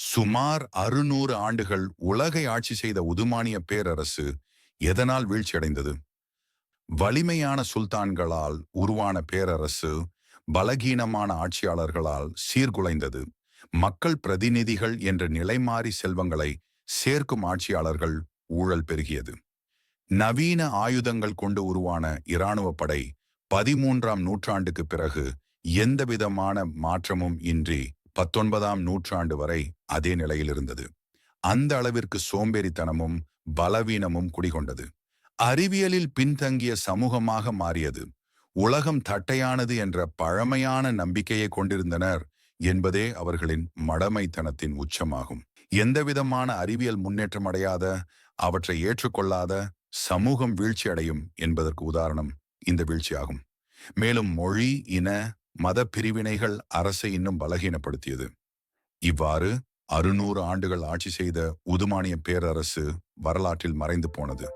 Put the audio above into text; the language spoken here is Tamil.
சுமார் அறுநூறு ஆண்டுகள் உலகை ஆட்சி செய்த உதுமானிய பேரரசு எதனால் வீழ்ச்சியடைந்தது? வலிமையான சுல்தான்களால் உருவான பேரரசு பலகீனமான ஆட்சியாளர்களால் சீர்குலைந்தது. மக்கள் பிரதிநிதிகள் என்ற நிலைமாறி செல்வங்களை சேர்க்கும் ஆட்சியாளர்கள் ஊழல் பெருகியது. நவீன ஆயுதங்கள் கொண்டு உருவான இராணுவ படை பதிமூன்றாம் நூற்றாண்டுக்கு பிறகு எந்தவிதமான மாற்றமும் இன்றி பத்தொன்பதாம் நூற்றாண்டு வரை அதே நிலையில் இருந்தது. அந்த அளவிற்கு சோம்பேறித்தனமும் பலவீனமும் குடிகொண்டது. அறிவியலில் பின்தங்கிய சமூகமாக மாறியது. உலகம் தட்டையானது என்ற பழமையான நம்பிக்கையை கொண்டிருந்தனர் என்பதே அவர்களின் மடமைத்தனத்தின் உச்சமாகும். எந்தவிதமான அறிவியல் முன்னேற்றம் அடையாத அவற்றை ஏற்றுக்கொள்ளாத சமூகம் வீழ்ச்சி அடையும் என்பதற்கு உதாரணம் இந்த வீழ்ச்சியாகும். மேலும் மொழி இன மத பிரிவினைகள் அரசை இன்னும் பலகீனப்படுத்தியது. இவ்வாறு அறுநூறு ஆண்டுகள் ஆட்சி செய்த உதுமானிய பேரரசு வரலாற்றில் மறைந்து போனது.